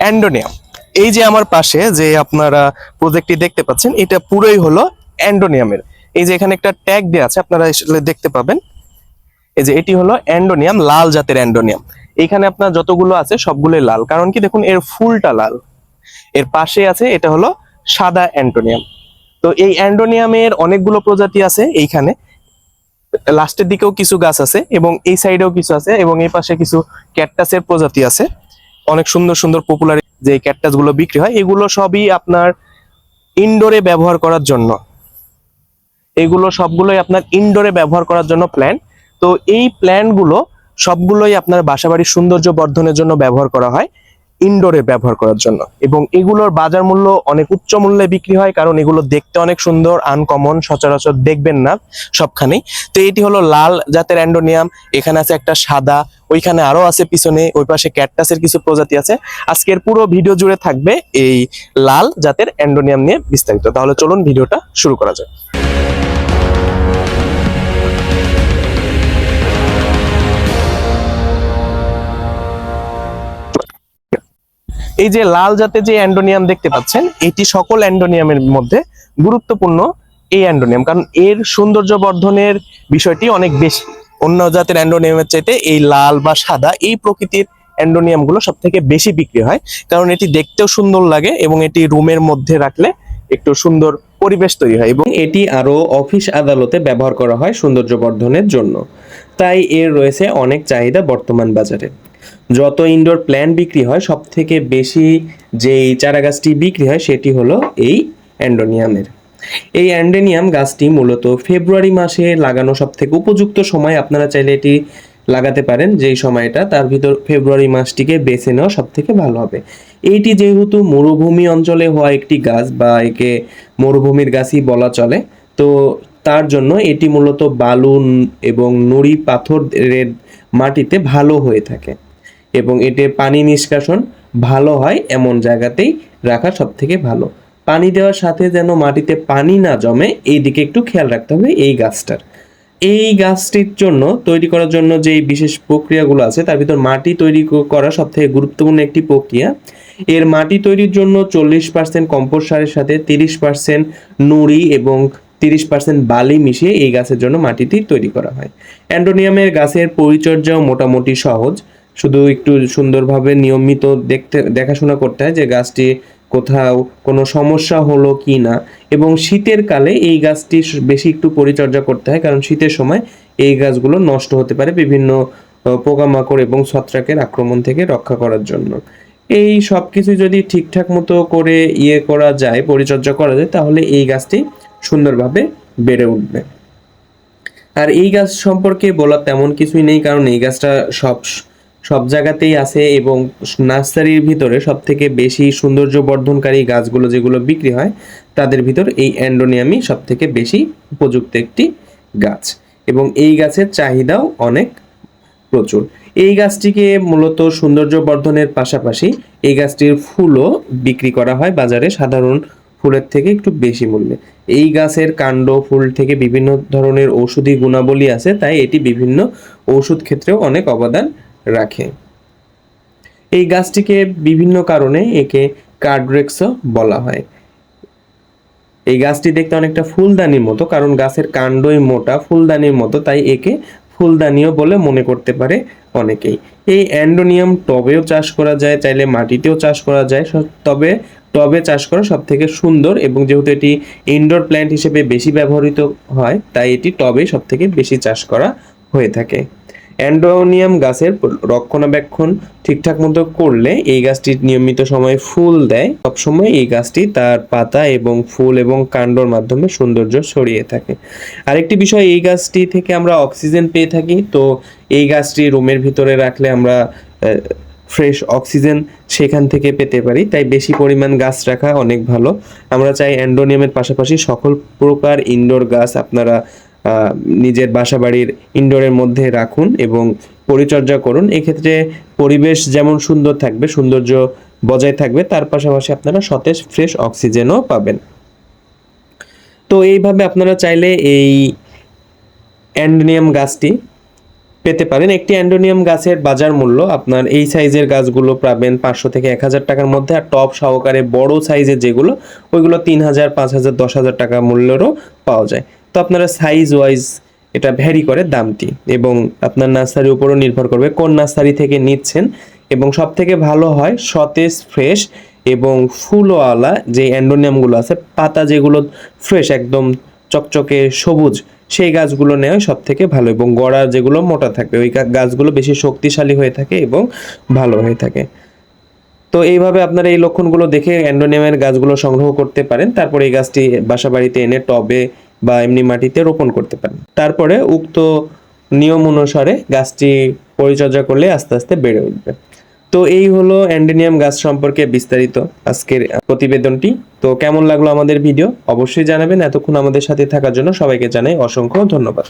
অ্যান্ডোনিয়াম। এই যে আমার পাশে যে আপনারা প্রজেক্টটি দেখতে পাচ্ছেন, এটা পুরোই হলো অ্যান্ডোনিয়ামের। এই যে এখানে একটা ট্যাগ দেওয়া আছে, আপনারা দেখতে পাবেন। এই যে এটি হলো অ্যান্ডোনিয়াম, লাল জাতের অ্যান্ডোনিয়াম। এখানে আপনার যতগুলো আছে, সবগুলোই লাল। কারণ কি, দেখুন, এর ফুলটা লাল। এর পাশে আছে, এটা হলো সাদা অ্যান্টোনিয়াম তো এই অ্যান্ডোনিয়ামের অনেকগুলো প্রজাতি আছে এইখানে। লাস্টের দিকেও কিছু গাছ আছে এবং এই সাইডেও কিছু আছে এবং এই পাশে কিছু ক্যাকটাসের প্রজাতি আছে। অনেক সুন্দর সুন্দর পপুলার যে ক্যাকটাসগুলো বিক্রি হয়, এগুলো সবই আপনার ইনডোরে ব্যবহার করার জন্য। এগুলো সবগুলোই আপনার ইনডোরে ব্যবহার করার জন্য প্ল্যান তো এই প্ল্যানগুলো সবগুলোই আপনার বাসাবাড়ির সৌন্দর্য বর্ধনের জন্য ব্যবহার করা হয়। ইনডোরে ব্যবহার করার জন্য। এবং এগুলোর বাজার মূল্য অনেক উচ্চ মূল্যে বিক্রি হয়, কারণ এগুলো দেখতে অনেক সুন্দর আনকমন সচরাচর দেখবেন না সবখানেই তো এটি হলো লাল জাতের অ্যান্ডোনিয়াম, এখানে আছে একটা সাদা, ওইখানে আরও আছে পিছনে, ওই পাশে ক্যাকটাসের কিছু প্রজাতি আছে। আজকের পুরো ভিডিও জুড়ে থাকবে এই লাল জাতের অ্যান্ডোনিয়াম নিয়ে বিস্তারিত। তাহলে চলুন ভিডিওটা শুরু করা যাক। এই যে লাল জাতের যে অ্যান্ডোনিয়াম দেখতে পাচ্ছেন, এটি সকল অ্যান্ডোনিয়ামের মধ্যে গুরুত্বপূর্ণ এই অ্যান্ডোনিয়াম, কারণ এর সৌন্দর্য বর্ধনের বিষয়টি অনেক বেশি। অন্য জাতের অ্যান্ডোনিয়ামের চাইতে এই লাল বা সাদা এই প্রকৃতির অ্যান্ডোনিয়ামগুলো সব থেকে বেশি বিক্রি হয়, কারণ এটি দেখতেও সুন্দর লাগে এবং এটি রুমের মধ্যে রাখলে একটু সুন্দর পরিবেশ তৈরি হয় এবং এটি আরও অফিস আদালতে ব্যবহার করা হয় সৌন্দর্য বর্ধনের জন্য। তাই এর রয়েছে অনেক চাহিদা বর্তমান বাজারে। যত ইনডোর প্ল্যান্ট বিক্রি হয় সব থেকে বেশি যেই চারা গাছটি বিক্রি হয়, সেটি হলো এই অ্যান্ডোনিয়ামের। এই অ্যান্ডোনিয়াম গাছটি মূলত ফেব্রুয়ারি মাসে লাগানো সব থেকে উপযুক্ত সময়। আপনারা চাইলে এটি লাগাতে পারেন, যেই সময়টা তার ভিতর ফেব্রুয়ারি মাসটিকে বেছে নেওয়া সব থেকে ভালো হবে। এইটি যেহেতু মরুভূমি অঞ্চলে হওয়া একটি গাছ বা একে মরুভূমির গাছই বলা চলে, তো তার জন্য এটি মূলত বালু এবং নুড়ি পাথরের মাটিতে ভালো হয়ে থাকে। এবং এতে পানি নিষ্কাশন ভালো হয় এমন জায়গাতেই রাখা সব থেকে ভালো। পানি দেওয়ার সাথে যেন মাটিতে পানি না জমে, এই দিকে একটু খেয়াল রাখতে হবে এই গাছটার। এই গাছটির জন্য, তৈরি করার জন্য যে বিশেষ প্রক্রিয়াগুলো আছে, তার ভিতর মাটি তৈরি করা সব থেকে গুরুত্বপূর্ণ একটি প্রক্রিয়া। এর মাটি তৈরির জন্য চল্লিশ পার্সেন্ট কম্পোস্ট সারের সাথে তিরিশ পার্সেন্ট নুড়ি এবং তিরিশ পার্সেন্ট বালি মিশিয়ে এই গাছের জন্য মাটিটি তৈরি করা হয়। অ্যান্ডোনিয়ামের গাছের পরিচর্যাও মোটামুটি সহজ। শুধু একটু সুন্দরভাবে নিয়মিত দেখতে, দেখাশোনা করতে হয় যে গাছটি কোথাও কোনো সমস্যা হলো কি না। এবং শীতের কালে এই গাছটি বেশি একটু পরিচর্যা করতে হয়, কারণ শীতের সময় এই গাছগুলো নষ্ট হতে পারে বিভিন্ন পোকামাকড় এবং ছত্রাকের আক্রমণ থেকে রক্ষা করার জন্য। এই সব কিছু যদি ঠিকঠাক মতো করে ইয়ে করা যায়, পরিচর্যা করা যায়, তাহলে এই গাছটি সুন্দরভাবে বেড়ে উঠবে। আর এই গাছ সম্পর্কে বলার তেমন কিছুই নেই, কারণ এই গাছটা সব সব জায়গাতেই আছে এবং নার্সারির ভিতরে সব থেকে বেশি সৌন্দর্য বর্ধনকারী গাছগুলো যেগুলো বিক্রি হয়, তাদের ভিতর এই অ্যান্ডোনিয়ামই সব থেকে বেশি উপযুক্ত একটি গাছ। এবং এই গাছের চাহিদাও অনেক প্রচুর। এই গাছটিকে মূলত সৌন্দর্য বর্ধনের পাশাপাশি এই গাছটির ফুলও বিক্রি করা হয় বাজারে সাধারণ ফুলের থেকে একটু বেশি মূল্যে। এই গাছের কাণ্ড, ফুল থেকে বিভিন্ন ধরনের ঔষধি গুণাবলী আছে, তাই এটি বিভিন্ন ওষুধ ক্ষেত্রেও অনেক অবদান রাখে। এই গাছটিকে বিভিন্ন কারণে একে কার্ডরেক্সও বলা হয়। এই গাছটি দেখতে অনেকটা ফুলদানির মতো, কারণ গাছের কাণ্ডই মোটা, ফুলদানির মতো, তাই একে ফুলদানিও বলে মনে করতে পারে অনেকেই। এই অ্যান্ডোনিয়াম টবেও চাষ করা যায়, চাইলে মাটিতেও চাষ করা যায় তবে, টবে চাষ করা সব থেকে সুন্দর এবং যেহেতু এটি ইনডোর প্ল্যান্ট হিসেবে বেশি ব্যবহৃত হয়, তাই এটি টবে সব থেকে বেশি চাষ করা হয়ে থাকে। অ্যান্ডোনিয়াম গাছের রক্ষণাবেক্ষণ ঠিকঠাক মতো করলে এই গাছটি নিয়মিত সময়ে ফুল দেয়। সবসময় এই গাছটি তার পাতা এবং ফুল এবং কাণ্ডর মাধ্যমে সৌন্দর্য ছড়িয়ে থাকে। আরেকটি বিষয়, এই গাছটি থেকে আমরা অক্সিজেন পেয়ে থাকি। তো এই গাছটি রুমের ভিতরে রাখলে আমরা ফ্রেশ অক্সিজেন সেখান থেকে পেতে পারি। তাই বেশি পরিমাণ গাছ রাখা অনেক ভালো। আমরা চাই অ্যান্ডোনিয়ামের পাশাপাশি সকল প্রকার ইনডোর গাছ আপনারা নিজের বাসা বাড়ির ইনডোরের মধ্যে রাখুন এবং পরিচর্যা করুন। এক্ষেত্রে পরিবেশ যেমন সুন্দর থাকবে, সৌন্দর্য বজায় থাকবে, তার পাশাপাশি আপনারা সতেজ, ফ্রেশ অক্সিজেনও পাবেন। তো এইভাবে আপনারা চাইলে এই অ্যান্ডোনিয়াম গাছটি পেতে পারেন। একটি অ্যান্ডোনিয়াম গাছের বাজার মূল্য আপনার এই সাইজের গাছগুলো পাবেন পাঁচশো থেকে এক হাজার টাকার মধ্যে আর টপ সহকারে বড় সাইজের যেগুলো, ওইগুলো তিন হাজার, পাঁচ হাজার, দশ হাজার টাকা মূল্যেরও পাওয়া যায়। আপনারা সাইজ ওয়াইজ এটা ভ্যারি করে দামটি এবং আপনার নার্সারির উপরও নির্ভর করবে কোন নার্সারি থেকে নিচ্ছেন এবং সব থেকে ভালো হয় সতেজ ফ্রেশ এবং ফুলওয়ালা যে অ্যান্ডোনিয়ামগুলো আছে, পাতা যেগুলো ফ্রেশ একদম চকচকে সবুজ, সেই গাছগুলো নেওয়া সব থেকে ভালো এবং গড়া যেগুলো মোটা থাকবে ওই গাছগুলো বেশি শক্তিশালী হয়ে থাকে এবং ভালো হয়ে থাকে। তো এইভাবে আপনারা এই লক্ষণগুলো দেখে অ্যান্ডোনিয়ামের গাছগুলো সংগ্রহ করতে পারেন। তারপরে এই গাছটি বাসা বাড়িতে এনে টবে বা এমনি মাটিতে রোপণ করতে পারেন। তারপরে উক্ত নিয়ম অনুসারে গাছটি পরিচর্যা করলে আস্তে আস্তে বেড়ে উঠবে। তো এই হলো অ্যান্ডেনিয়াম গাছ সম্পর্কে বিস্তারিত আজকের প্রতিবেদনটি। তো কেমন লাগল আমাদের ভিডিও? অবশ্যই জানাবেন। এতক্ষণ আমাদের সাথে থাকার জন্য সবাইকে জানাই অসংখ্য ধন্যবাদ।